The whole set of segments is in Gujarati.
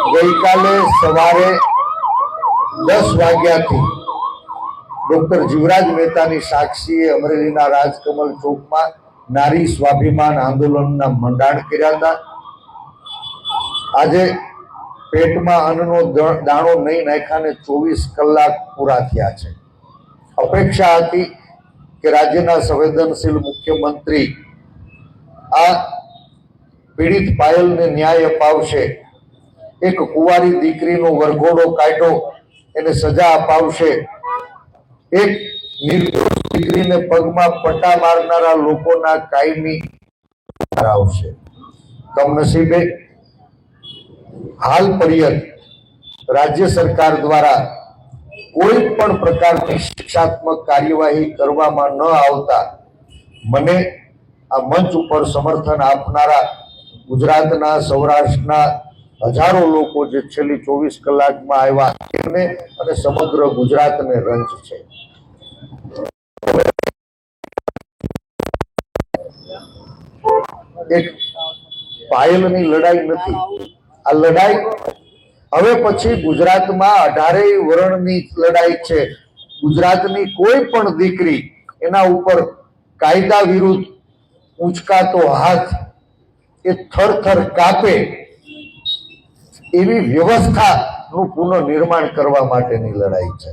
ગઈકાલે સવારે દસ વાગ્યાથી ડોક્ટર જીવરાજ મહેતાની સાક્ષીએ અમરેલીના રાજકમલ ચોકમાં નારી સ્વાભિમાન આંદોલનના મંડાણ કર્યા હતા. આજે પેટમાં અન્નનો દાણો નહીં નાખ્યાને ચોવીસ કલાક પૂરા થયા છે. અપેક્ષા હતી કે રાજ્યના સંવેદનશીલ મુખ્યમંત્રી આ પીડિત પાયલને ન્યાય અપાવશે. એક કુંવારી દીકરીનો વરઘોડો કાઢ્યો એને સજા અપાવશે. એક નિર્દોષ દીકરીને પગમાં પટ્ટા મારનારા લોકોના કાયમી આવશે. કમનસીબે હાલ પર્યંત રાજ્ય સરકાર દ્વારા કોઈ પણ પ્રકારની શિક્ષાત્મક કાર્યવાહી કરવામાં ન આવતા મને આ મંચ ઉપર સમર્થન આપનારા ગુજરાતના, સૌરાષ્ટ્રના હજારો લોકો જે છેલ્લી ચોવીસ કલાકમાં આવ્યા તેમને અને સમગ્ર ગુજરાતને રંજ છે. એક પાયલની લડાઈ નથી. આ લડાઈ હવે પછી ગુજરાતમાં અઢારેય વર્ણની લડાઈ છે. ગુજરાતની કોઈ પણ દીકરી એના ઉપર કાયદા વિરુદ્ધ ઉંચકાતો હાથ એ થરથર કાપે એવી વ્યવસ્થાનું પુનઃનિર્માણ કરવા માટેની લડાઈ છે.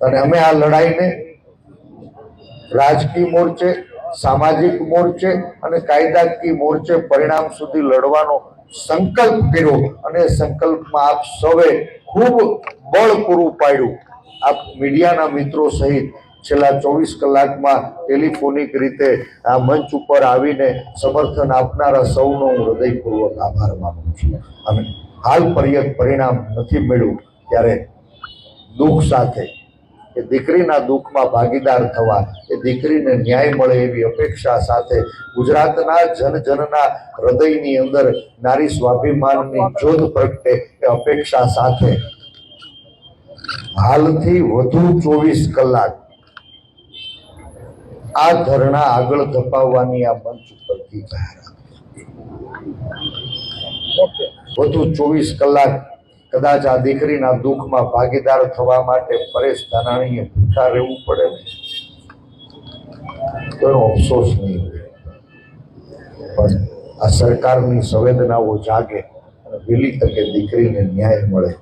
અને અમે આ લડાઈને રાજકીય મોરચે, સામાજિક મોરચે અને કાયદાકીય મોરચે પરિણામ સુધી લડવાનો સંકલ્પ કર્યો અને સંકલ્પમાં આપ સૌએ ખૂબ બળ પૂરું પાડ્યું. આપ મીડિયાના મિત્રો સહિત છેલ્લા ચોવીસ કલાકમાં ટેલિફોનિક રીતે આ મંચ ઉપર આવીને સમર્થન આપનારા સૌનો હૃદયપૂર્વક આભાર માનું છું. અને હાલ પર્યત પરિણામ નથી મળ્યું ત્યારે દુઃખ સાથે એ દીકરીના દુઃખમાં ભાગીદાર થવા, એ દીકરીને ન્યાય મળે એવી અપેક્ષા સાથે ગુજરાતના જન જનના હૃદયની અંદર નારી સ્વાભિમાનની જોધ પ્રગટે એ અપેક્ષા સાથે. હાલથી વધુ ચોવીસ કલાક આ ધરણા આગળ ધપાવવાની આ મંચ ઉપરથી જાહેરાત. વધુ ચોવીસ કલાક કદાચ આ દીકરીના દુઃખમાં ભાગીદાર થવા માટે પરેશ ધાનાણીએ ભૂખા રહેવું પડે ને તો અફસોસ નહીં પણ આ સરકારની સંવેદનાઓ જાગે અને વહેલી તકે દીકરીને ન્યાય મળે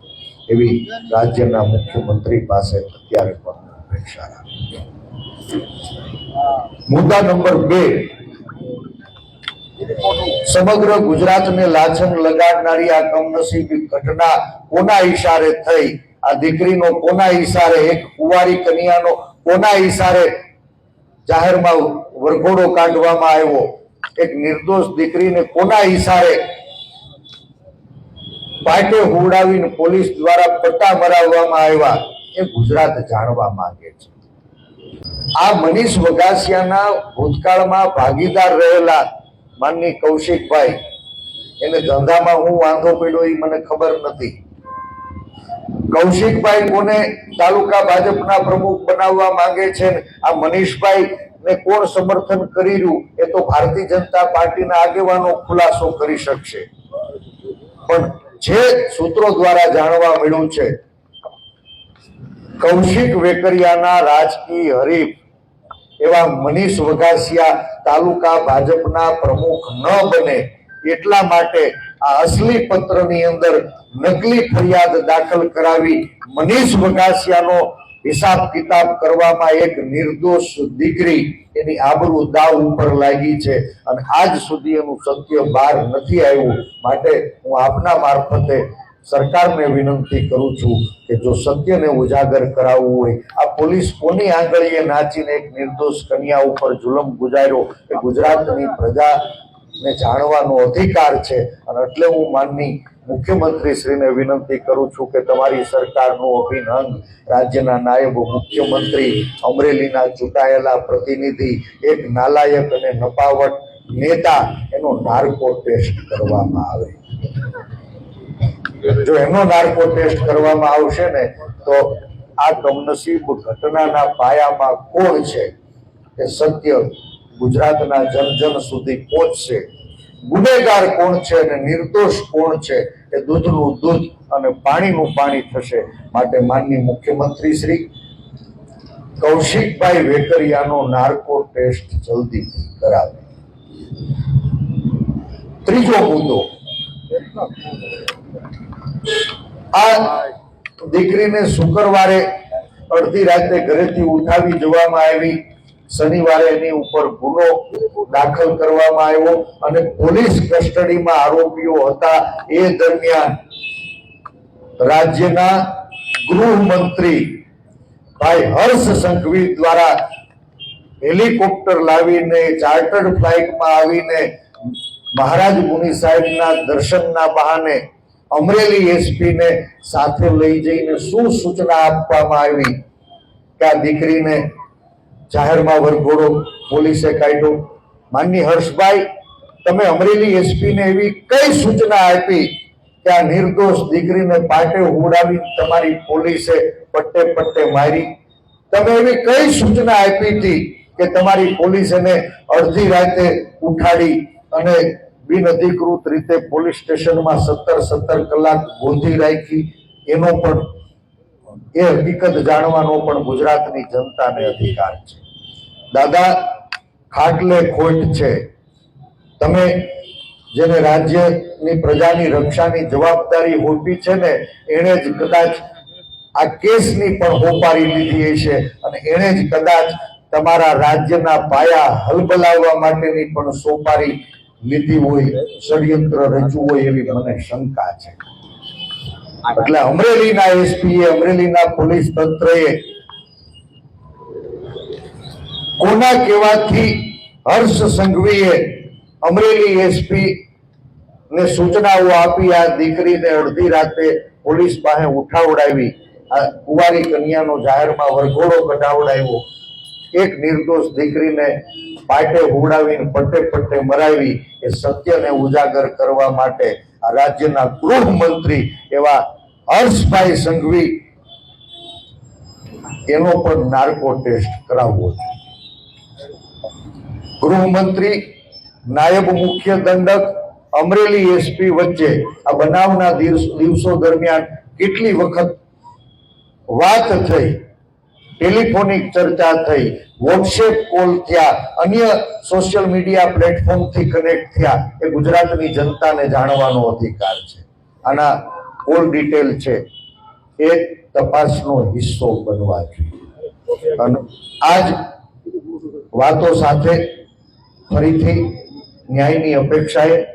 એવી રાજ્યના મુખ્યમંત્રી પાસે અત્યારે પણ અપેક્ષા રાખી મુદ્દા નંબર બે સમગ્ર ગુજરાતને લાછન લગાડનારી આ કમનસીબી ઘટના કોના ઈશારે થઈ? આ દીકરીનો કોના ઈશારે? એક કુંવારી કન્યાનો કોના ઈશારે? જાહેરમાં વરઘોડો કાઢવામાં આવ્યો. એક નિર્દોષ દીકરીને કોના ઈશારે? પાટે હુડાવીને પોલીસ દ્વારા પટ્ટા મરાવવામાં આવ્યા. એ ગુજરાત જાણવા માંગે છે. આ મનીષ વગાસિયાના ભૂતકાળમાં ભાગીદાર રહેલા માનની કૌશિકભાઈ, એને ધંધામાં હું વાંધો પડ્યો એ મને ખબર નથી. કૌશિકભાઈ કોને તાલુકા ભાજપના પ્રમુખ બનાવવા માંગે છે આ મનીષભાઈ ને કોણ સમર્થન કરી રહ્યું એ તો ભારતીય જનતા પાર્ટીના આગેવાનો ખુલાસો કરી શકશે. પણ જે સૂત્રો દ્વારા જાણવા મળ્યું છે, કૌશિક વેકરિયાના રાજકીય હરીફ એવા મનીષ વઘાસિયા તાલુકા ભાજપના પ્રમુખ ન બને. એટલા માટે આ અસલી પત્રની અંદર નકલી ફરિયાદ દાખલ કરાવી મનીષ વઘાસિયાનો હિસાબ કિતાબ કરવામાં એક નિર્દોષ દીકરી એની આબરૂ દાવ ઉપર લાગી છે અને આજ સુધી એનું સત્ય બહાર નથી આવ્યું. માટે હું આપના મારફતે સરકારને વિનંતી કરું છું કે જો સત્યને ઉજાગર કરાવવું હોય, આ પોલીસ કોની આંગળીએ નાચીને એક નિર્દોષ કન્યા ઉપર જુલમ ગુજાર્યો એ ગુજરાતની પ્રજાને જાણવાનો અધિકાર છે? અને એટલે હું માનની મુખ્યમંત્રી શ્રીને વિનંતી કરું છું કે તમારી સરકારનું અભિનંદ રાજ્યના નાયબ મુખ્યમંત્રી, અમરેલીના ચૂંટાયેલા પ્રતિનિધિ, એક નાલાયક અને નપાવટ નેતા, એનો નાર્કો ટેસ્ટ કરવામાં આવે. જો એનો નાર્કો ટેસ્ટ કરવામાં આવશે ને, તો આ કમનસીબ ઘટનાના પાયામાં કોણ છે એ સત્ય ગુજરાતના જનજન જન સુધી પહોંચશે. ગુનેગાર કોણ છે અને નિર્દોષ કોણ છે એ દૂધનું દૂધ અને પાણીનું પાણી થશે માટે માનની મુખ્યમંત્રી શ્રી કૌશિકભાઈ વેકરિયાનો નાર્કો ટેસ્ટ જલ્દી કરાવે. ત્રીજો મુદ્દો. આ દીકરીને શુક્રવારે અડધી રાતે ઘરેથી ઉઠાવી જવામાં આવી. શનિવારે એની ઉપર ગુનો દાખલ કરવામાં આવ્યો અને પોલીસ કસ્ટડીમાં આરોપીઓ હતા. એ દરમિયાન રાજ્યના ગૃહમંત્રી ભાઈ હર્ષ સંઘવી દ્વારા હેલિકોપ્ટર લાવીને, ચાર્ટર્ડ ફ્લાઇટમાં આવીને મહારાજ મુનિ સાહેબના દર્શનના બહાને અમરેલી એસપીને સાથે લઈ જઈને શું સૂચના આપવામાં આવી કે આ દીકરીને જાહેરમાં વરઘોડો પોલીસે કાઢ્યો? માનની હર્ષભાઈ, તમે અમરેલી એસપીને એવી કઈ સૂચના આપી કે આ નિર્દોષ દીકરીને પાટે ઉડાવી તમારી પોલીસે પટ્ટે પટ્ટે મારી? તમે એવી કઈ સૂચના આપી હતી કે તમારી પોલીસ એને અડધી રાતે ઉઠાડી અને બિન અધિકૃત રીતે પોલીસ સ્ટેશનમાં સત્તર સત્તર કલાક ગોંધી રાખી. એનો પણ એ હકીકત જાણવાનો પણ ગુજરાતની જનતાને અધિકાર છે. દાદા, ખાટલે ખોટ છે. તમે જેને રાજ્યની પ્રજાની રક્ષાની જવાબદારી હોપી છે ને, એણે જ કદાચ આ કેસની પણ હોપારી લીધી છે અને એણે જ કદાચ તમારા રાજ્યના પાયા હલબલાવવા માટેની પણ સોપારી લીધી હોય, ષડયંત્ર રચ્યું હોય એવી મને શંકા છે. એટલે અમરેલીના એસપી અમરેલીના પોલીસ તંત્રએ કોના કહેવાથી હર્ષ સંઘવીએ અમરેલી એસપી ને સૂચનાઓ આપી, આ દીકરીને અડધી રાતે પોલીસ પાસે ઉઠાવડાવી, આ કુંવારી કન્યાનો જાહેરમાં વરઘોડો કઢાવડાવ્યો. એક નિર્દોષ દીકરીને પાટે હુવડાવીને પટ્ટે પટ્ટે મરાવી, એ સત્યને ઉજાગર કરવા માટે આ રાજ્યના ગૃહમંત્રી એવા હર્ષભાઈ સંઘવી, એનો પણ નાર્કો ટેસ્ટ કરાવવો જોઈએ ગૃહમંત્રી, નાયબ મુખ્ય દંડક, અમરેલી એસપી વચ્ચે આ બનાવના દિવસો દરમિયાન કેટલી વખત વાત થઈ? ટેલિફોનિક ચર્ચા થઈ, વોટ્સએપ કોલ થયા, અન્ય સોશિયલ મીડિયા પ્લેટફોર્મથી કનેક્ટ થયા, એ ગુજરાતની જનતાને જાણવાનો અધિકાર છે. આના કોલ ડિટેલ છે. એ તપાસનો હિસ્સો બનવા જોઈએ. અને આજ વાતો સાથે ફરીથી ન્યાયની અપેક્ષાએ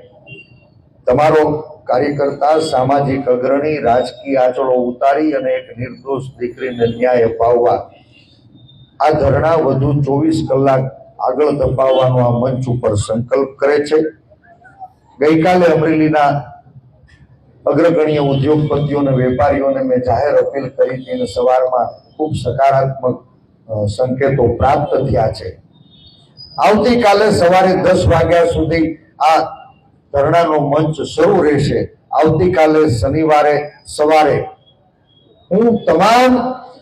તમારો કાર્યકર્તા સામાજિક અગ્રણી, રાજકીય આંચળો ઉતારી અને એક નિર્દોષ દીકરીને ન્યાય અપાવવા. આ ધરણા વધુ ચોવીસ કલાક આગળ ધપાવવાનો આ મંચ ઉપર સંકલ્પ કરે છે. ગઈકાલે અમરેલીના અગ્રગણ્ય ઉદ્યોગપતિઓ અને વેપારીઓને મેં જાહેર અપીલ કરી હતી અને સવારમાં ખૂબ સકારાત્મક સંકેતો પ્રાપ્ત થયા છે. આવતીકાલે સવારે દસ વાગ્યા સુધી આ ધરણાનો મંચ શરૂ રહેશે. આવતીકાલે શનિવારે સવારે હું તમામ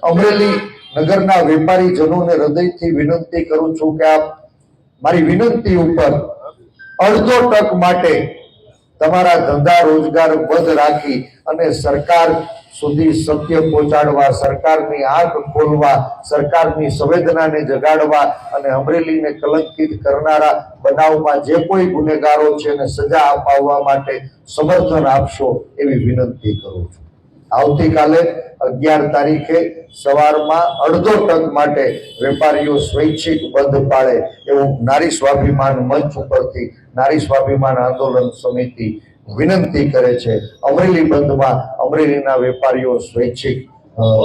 અમરેલી નગરના વેપારીજનોને હૃદયથી વિનંતી કરું છું કે આપ મારી વિનંતી ઉપર અડધો ટક માટે તમારા ધંધા રોજગાર બંધ રાખી અને સરકાર સુધી સત્ય પહોંચાડવા, સરકારની આંખ ખોલવા, સરકારની સંવેદનાને જગાડવા અને અમરેલીને કલંકિત કરનારા બનાવમાં જે કોઈ ગુનેગારો છે એને સજા અપાવવા માટે સમર્થન આપશો એવી વિનંતી કરું છું. આવતીકાલે અગિયાર તારીખે સવારમાં અડધો ટક માટે વેપારીઓ સ્વૈચ્છિક બંધ પાડે એવું નારી સ્વાભિમાન મંચ ઉપરથી નારી સ્વાભિમાન આંદોલન સમિતિ વિનંતી કરે છે. અમરેલી બંધમાં અમરેલીના વેપારીઓ સ્વૈચ્છિક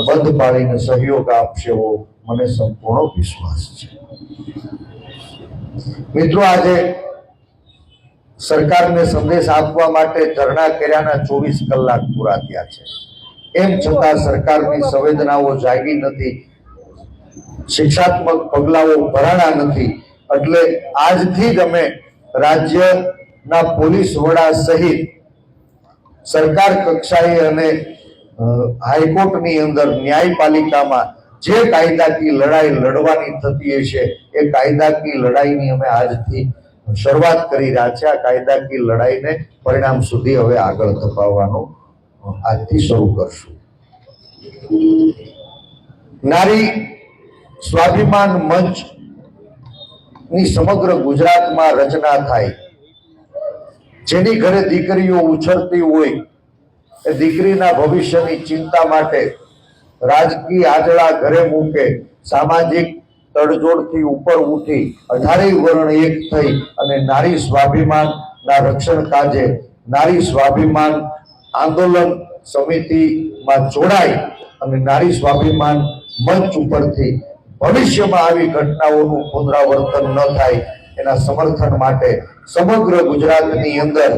બંધ પાડીને સહયોગ આપશે એવો મને સંપૂર્ણ વિશ્વાસ છે. મિત્રો, આજે સરકારને સંદેશ આપવા માટે ધરણા કર્યાના ચોવીસ કલાક પૂરા થયા છે. એમ છતાં સરકારની સંવેદનાઓ જાગી નથી. શિક્ષાત્મક પગલાઓ ભરાણા નથી. એટલે આજથી જ અમે રાજ્યના પોલીસ વડા સહિત સરકાર કક્ષાએ અને હાઈકોર્ટની અંદર ન્યાયપાલિકામાં જે કાયદાકીય લડાઈ લડવાની થતી હશે એ કાયદાકીય લડાઈની અમે આજથી શરૂઆત કરી રહ્યા છે. આ કાયદાકીય લડાઈને પરિણામ સુધી હવે આગળ ધપાવવાનું આજથી શરૂ કરશું. નારી સ્વાભિમાન મંચની સમગ્ર ગુજરાતમાં રચના થાય. જેની ઘરે દીકરીઓ ઉછળતી હોય એ દીકરીના ભવિષ્યની ચિંતા માટે રાજકીય આંધળા ઘરે મૂકે, સામાજિક તડજોડથી ઉપર ઉઠી, અઢારેય વર્ણ એક થઈ અને નારી સ્વાભિમાનના રક્ષણ કાજે નારી સ્વાભિમાન આંદોલન સમિતિમાં જોડાય અને નારી સ્વાભિમાન મંચ ઉપરથી ભવિષ્યમાં આવી ઘટનાઓનું પુનરાવર્તન ન થાય એના સમર્થન માટે સમગ્ર ગુજરાતની અંદર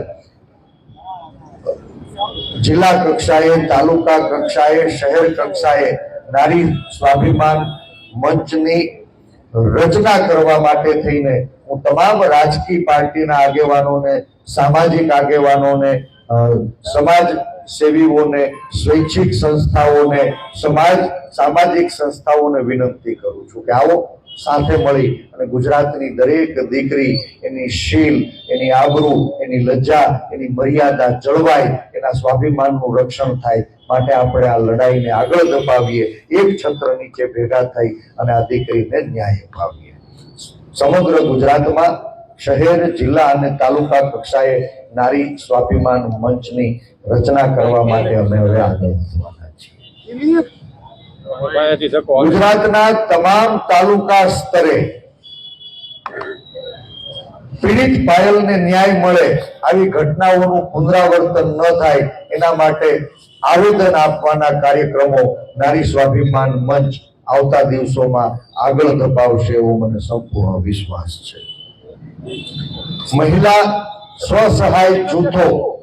જિલ્લા કક્ષાએ, તાલુકા કક્ષાએ, શહેર કક્ષાએ નારી સ્વાભિમાન મંચની રચના કરવા માટે થઈને હું તમામ રાજકીય પાર્ટીના આગેવાનોને, સામાજિક આગેવાનોને સમાજ સેવીઓને, સ્વૈચ્છિક સંસ્થાઓને, સમાજ, સામાજિક સંસ્થાઓને વિનંતી કરું છું કે આવો સાથે મળી અને ગુજરાતની દરેક દીકરી એની શીલ, એની આબરૂ, એની લજ્જા, એની મર્યાદા જળવાય, એના સ્વાભિમાનનું રક્ષણ થાય માટે આપણે આ લડાઈને આગળ દબાવીએ એક છત્ર નીચે ભેગા થઈ અને આ દીકરીને ન્યાય અપાવીએ. સમગ્ર ગુજરાતમાં શહેર, જિલ્લા અને તાલુકા કક્ષાએ નારી સ્વાભિમાન મંચની રચના કરવા માટે અમે હવે આગળ વધવાના છીએ. ગુજરાતના તમામ તાલુકા સ્તરે પીડિત પાયલને ન્યાય મળે આવી ઘટનાઓનું પુનરાવર્તન ન થાય એના માટે આવેદન આપવાના કાર્યક્રમો નારી સ્વાભિમાન મંચ આવતા દિવસોમાં આગળ ધપાવશે એવો મને સંપૂર્ણ વિશ્વાસ છે મહિલા સ્વસહાય જૂથો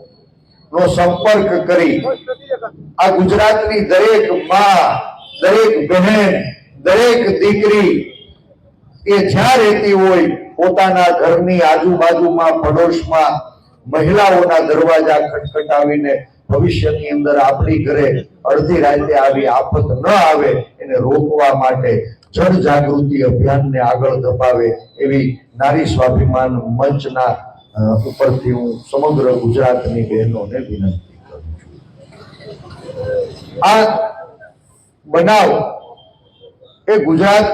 નો સંપર્ક કરી આ ગુજરાતની દરેકમાં, દરેક બહેન, દરેક દીકરી એ જ્યાં રહેતી હોય પોતાના ઘરની આજુબાજુમાં, પડોશમાં મહિલાઓના દરવાજા ખટખટાવીને ભવિષ્યની અંદર આપણી ઘરે અડધી રાતે આવી આફત ન આવે એને રોકવા માટે જન જાગૃતિ અભિયાનને આગળ ધપાવે એવી નારી સ્વાભિમાન મંચના ઉપરથી હું સમગ્ર ગુજરાતની બહેનોને વિનંતી કરું છું. આ બનાવ એ ગુજરાત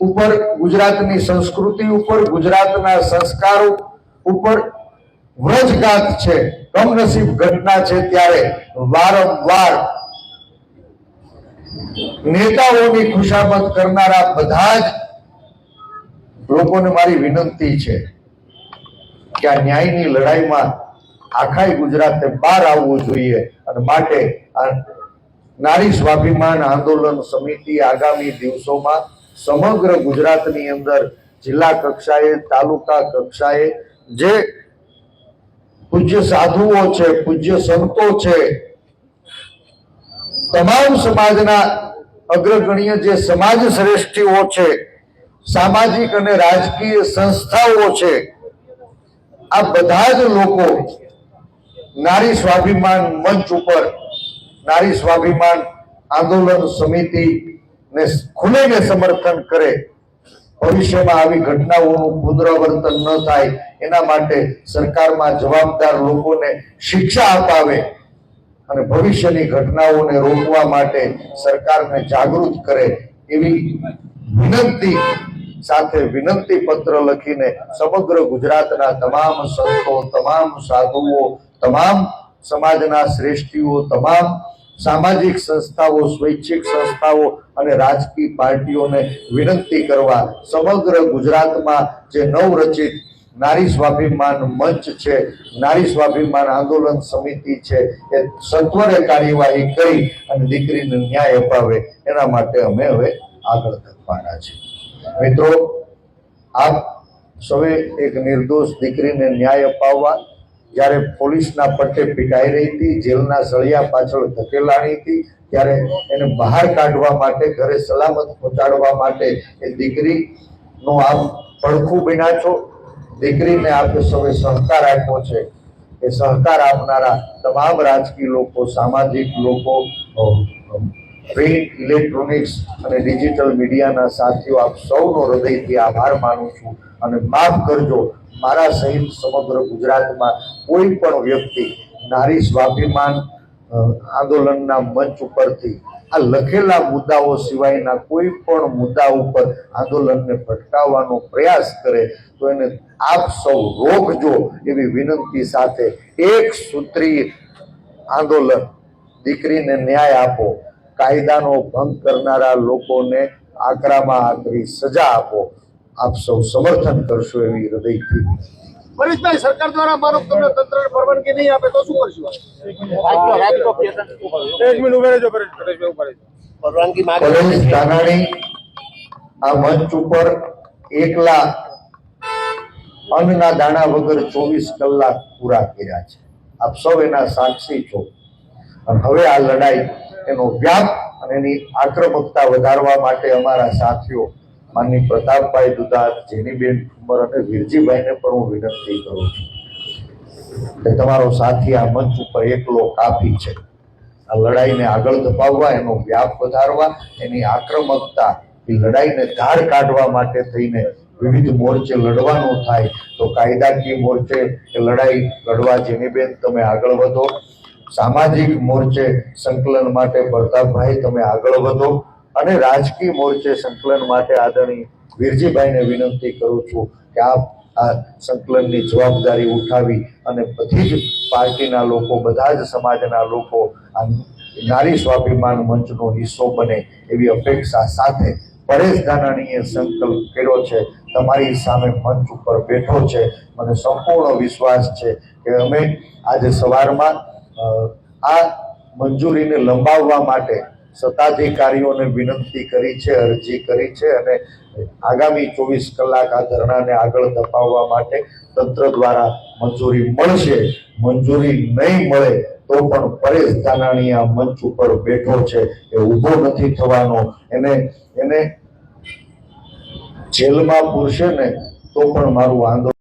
ઉપર, ગુજરાતની સંસ્કૃતિ ઉપર, ગુજરાતના સંસ્કારો ઉપર વ્રજગાત છે. કમનસીબ ઘટના છે ત્યારે વારંવાર નેતાઓની ખુશામત કરનારા બધા જ લોકોને મારી વિનંતી છે કે આ ન્યાયની લડાઈમાં આખાય ગુજરાતને બહાર આવવું જોઈએ અને માટે નારી સ્વાભિમાન આંદોલન સમિતિ આગામી દિવસોમાં સમગ્ર ગુજરાતની અંદર જિલ્લા કક્ષાએ, તાલુકા કક્ષાએ જે પૂજ્ય સાધુઓ છે, પૂજ્ય સંતો છે તમામ સમાજના અગ્રગણ્ય જે સમાજ શ્રેષ્ઠીઓ છે, સામાજિક અને રાજકીય સંસ્થાઓ છે, આ બધા જ લોકો નારી સ્વાભિમાન મંચ ઉપર, નારી સ્વાભિમાન આંદોલન સમિતિ ને ખુલીને સમર્થન કરે, ભવિષ્યમાં આવી ઘટનાઓનું પુનરાવર્તન ન થાય, એના માટે સરકારમાં જવાબદાર લોકોને શિક્ષા અપાવે અને ભવિષ્યની ઘટનાઓને રોકવા માટે સરકારને જાગૃત કરે એવી વિનંતી સાથે વિનંતી પત્ર લખીને સમગ્ર ગુજરાતના તમામ સંતો, તમામ સાધુઓ, તમામ સમાજના શ્રેષ્ઠીઓ, તમામ સામાજિક સંસ્થાઓ, સ્વૈચ્છિક સંસ્થાઓ અને રાજકીય પાર્ટીઓને વિનંતી કરવા સમગ્ર ગુજરાતમાં જે નવરચિત નારી સ્વાભિમાન મંચ છે. નારી સ્વાભિમાન આંદોલન સમિતિ છે. એ સત્વરે કાર્યવાહી કરી અને દીકરીને ન્યાય અપાવે. એના માટે અમે હવે આગળ ધપવાના છે. મિત્રો, આપ સૌએ એક નિર્દોષ દીકરીને ન્યાય અપાવવા, જ્યારે પોલીસના પટ્ટે પીટાઈ રહી હતી, જેલના સળિયા પાછળ ધકેલાણી હતી, ત્યારે એને બહાર કાઢવા માટે, ઘરે સલામત પહોંચાડવા માટે એ દીકરીનો આમ પડખું બન્યા છો દીકરીને આપે સૌએ સહકાર આપ્યો છે. એ સહકાર આપનારા તમામ રાજકીય લોકો, સામાજિક લોકો પ્રિન્ટ, ઇલેક્ટ્રોનિક્સ અને ડિજિટલ મીડિયાના સાથીઓ, આપ સૌનો હૃદયથી આભાર માનું છું અને માફ કરજો, મારા સહિત સમગ્ર ગુજરાતમાં કોઈ પણ વ્યક્તિ નારી સ્વાભિમાન આંદોલનના મંચ ઉપરથી આ લખેલા મુદ્દાઓ સિવાયના કોઈ પણ મુદ્દા ઉપર આંદોલનને ભટકાવવાનો પ્રયાસ કરે, તો એને આપ સૌ રોકજો એવી વિનંતી સાથે એક સૂત્રી આંદોલન દીકરીને ન્યાય આપો, કાયદાનો ભંગ કરનારા લોકોને આકરામાં આકરી સજા આપો. આપ સૌ સમર્થન કરશો એવી હૃદયથી. પરેશભાઈ સરકાર દ્વારા મારો તમને તંત્ર પરવાનગી નહીં આપે તો શું કરશું એક મિનિટ ઊભા રહેજો પરેશભાઈ ઊભા રહેજો. પરવાનગી ધાનાણી આ મંચ ઉપર એકલા અન્નના દાણા વગર ચોવીસ કલાક પૂરા કર્યા છે. આપ સૌ એના સાક્ષી છો. અને હવે આ લડાઈ એનો વ્યાપ અને એની આક્રમકતા વધારવા માટે અમારા સાથીઓ માનની પ્રતાપભાઈ દુધાત જેનીબેન ઠુમર અને વીરજીભાઈને પણ હું વિનંતી કરું છું કે તમારો સાથી આ મંચ ઉપર એકલો કાફી છે. આ લડાઈને આગળ ધપાવવા, એનો વ્યાપ વધારવા, એની આક્રમકતા, એ લડાઈને ધાર કાઢવા માટે થઈને વિવિધ મોરચે લડવાનું થાય, તો કાયદાકીય મોરચે લડાઈ લડવા જેની બેન તમે આગળ વધો. સામાજિક મોરચે સંકલન માટે પ્રતાપભાઈ તમે આગળ વધો. અને રાજકીય મોરચે સંકલન માટે આદરણીય વીરજીભાઈને વિનંતી કરું છું કે આપ આ સંકલનની જવાબદારી ઉઠાવી અને બધી જ પાર્ટીના લોકો, બધા જ સમાજના લોકો આ નારી સ્વાભિમાન મંચનો હિસ્સો બને એવી અપેક્ષા સાથે પરેશ ધાનાણીએ સંકલ્પ કર્યો છે, તમારી સામે મંચ ઉપર બેઠો છે. મને સંપૂર્ણ વિશ્વાસ છે કે અમે આજે સવારમાં આ મંજૂરીને લંબાવવા માટે સત્તાધિકારીઓને વિનંતી કરી છે, અરજી કરી છે અને આગામી ચોવીસ કલાક આ ધરણાને આગળ ધપાવવા માટે તંત્ર દ્વારા મંજૂરી મળશે. મંજૂરી નહીં મળે તો પણ પરેશ ધાનાણી આ મંચ ઉપર બેઠો છે. એ ઊભો નથી થવાનો. એને એને જેલમાં પૂરશે ને તો પણ મારું આંદોલન